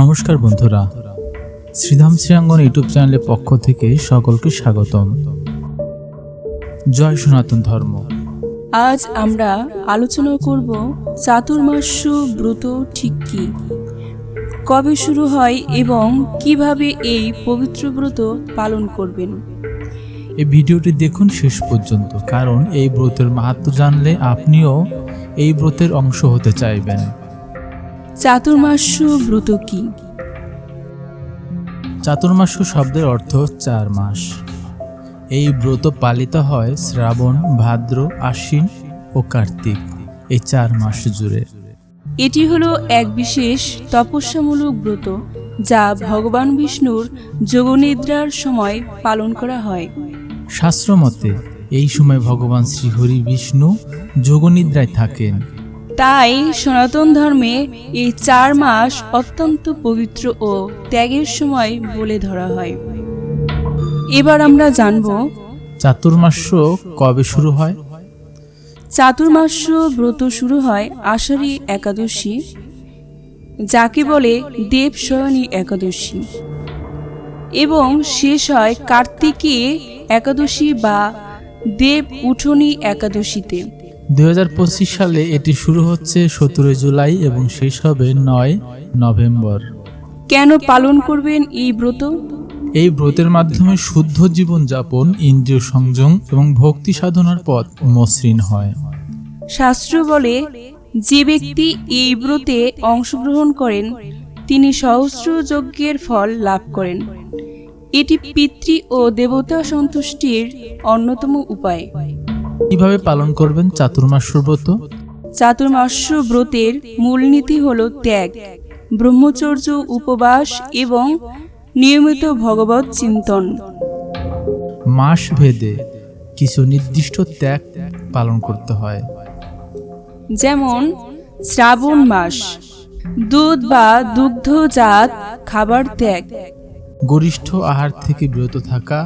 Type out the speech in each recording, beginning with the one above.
নমস্কার বন্ধুরা। শ্রীধাম শ্রীয়াঙ্গন ইউটিউব চ্যানেলের পক্ষ থেকে সকলকে স্বাগতম। জয় সনাতন ধর্ম। আজ আমরা আলোচনা করব চাতুর্মাস্য ব্রত ঠিক কি? কবে শুরু হয় এবং কীভাবে এই পবিত্র ব্রত পালন করবেন? এই ভিডিওটি দেখুন শেষ পর্যন্ত কারণ এই ব্রতের মাহাত্ম জানলে আপনিও এই ব্রতের অংশ হতে চাইবেন। চাতুর্মাস্য ব্রত কি? চাতুর্মাস্য শব্দের অর্থ চার মাস। এই ব্রত পালিত হয় শ্রাবণ ভাদ্র আশ্বিন ও কার্তিক এই চার মাস জুড়ে। এটি হলো এক বিশেষ তপস্যামূলক ব্রত যা ভগবান বিষ্ণুর যোগনিদ্রার সময় পালন করা হয়। শাস্ত্রমতে এই সময় ভগবান শ্রীহরি বিষ্ণু যোগনিদ্রায় থাকেন। তাই সনাতন ধর্মে এই চার মাস অত্যন্ত পবিত্র ও ত্যাগের সময় বলে ধরা হয়। এবার আমরা জানব চাতুর্মাস্য কবে শুরু হয়? চাতুর্মাস্য ব্রত শুরু হয় আষাঢ়ী একাদশী যাকে বলে দেবশয়নী একাদশী। এবং শেষ হয় কার্তিকী একাদশী বা দেব উঠনী একাদশীতে। দুই হাজার পঁচিশ সালে এটি শুরু হচ্ছে সতেরোই জুলাই এবং শেষ হবে নয় নভেম্বর। কেন পালন করবেন এই ব্রত? এই ব্রতের মাধ্যমে শুদ্ধ জীবন যাপন ইন্দ্রিয় সংযম এবং ভক্তি সাধনার পথ মসৃণ হয়। শাস্ত্র বলে যে ব্যক্তি এই ব্রতে অংশগ্রহণ করেন তিনি সহস্র যজ্ঞের ফল লাভ করেন। এটি পিতৃ ও দেবতা সন্তুষ্টির অন্যতম উপায়। কীভাবে পালন করবেন চাতুর্মাস্য ব্রত? চাতুর্মাস্য ব্রতের মূলনীতি হল ত্যাগ ব্রহ্মচর্য উপবাস এবং নিয়মিত ভগবত চিন্তন। মাস ভেদে কিছু নির্দিষ্ট ত্যাগ পালন করতে হয়। যেমন শ্রাবণ মাস দুধ বা দুগ্ধজাত খাবার ত্যাগ। গরিষ্ঠ আহার থেকে বিরত থাকা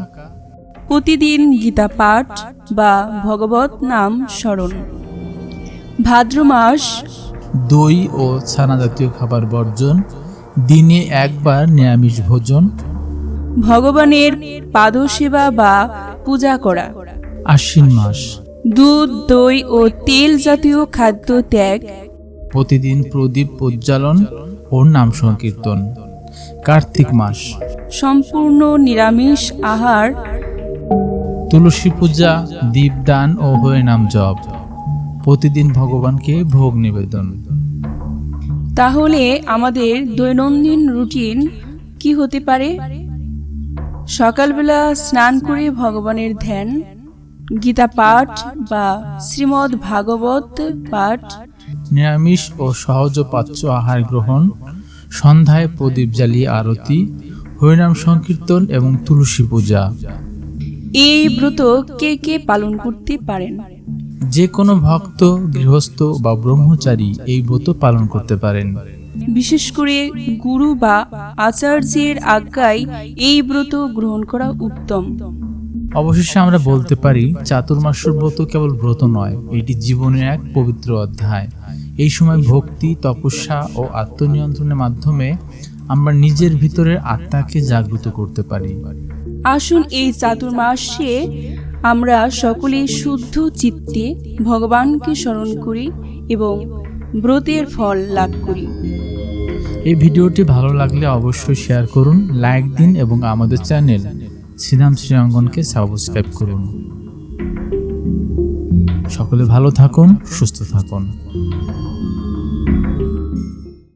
প্রতিদিন গীতা পাঠ বা ভগবত নাম স্মরণ। ভাদ্র মাস। দই ও ছানা জাতীয় খাবার বর্জন দিনে একবার নিরামিষ ভোজন। ভগবানের পাদসেবা বা পূজা করা। আশ্বিন মাস। দুধ দই ও তেল জাতীয় খাদ্য ত্যাগ। প্রতিদিন প্রদীপ প্রজ্বালন ও নাম সংকীর্তন। কার্তিক মাস। সম্পূর্ণ নিরামিষ আহার তুলসী পূজা দীপদান ও হরিনাম জপ। প্রতিদিন ভগবানকে ভোগ নিবেদন। তাহলে আমাদের দৈনন্দিন রুটিন কি হতে পারে? সকালবেলা স্নান করে ভগবানের ধ্যান গীতা পাঠ বা শ্রীমদ্ ভাগবত পাঠ। নিরামিষ ও সহজ পাচ্য আহার গ্রহণ সন্ধ্যায় প্রদীপ জ্বালিয়ে আরতি হরিনাম সংকীর্তন এবং তুলসী পূজা। এই ব্রত কে কে পালন করতে পারেন? যে কোনো ভক্ত গৃহস্থ বা ব্রহ্মচারী এই ব্রত পালন করতে পারেন। বিশেষ করে গুরু বা আচার্যের আজ্ঞায় এই ব্রত গ্রহণ করা উত্তম। অবশেষে আমরা বলতে পারি চাতুর্মাস্যর ব্রত কেবল ব্রত নয় এটি জীবনের এক পবিত্র অধ্যায়। এই সময় ভক্তি তপস্যা ও আত্মনিয়ন্ত্রণের মাধ্যমে আমরা নিজের ভিতরের আত্মাকে জাগ্রত করতে পারি। আসুন এই চাতুর্মাসে আমরা সকলে শুদ্ধ চিত্তে ভগবানকে স্মরণ করি এবং ব্রতের ফল লাভ করি। এই ভিডিওটি ভালো লাগলে অবশ্যই শেয়ার করুন লাইক দিন এবং আমাদের চ্যানেল শ্রীধাম শ্রীঅঙ্গনকে সাবস্ক্রাইব করুন। সকলে ভালো থাকুন, সুস্থ থাকুন।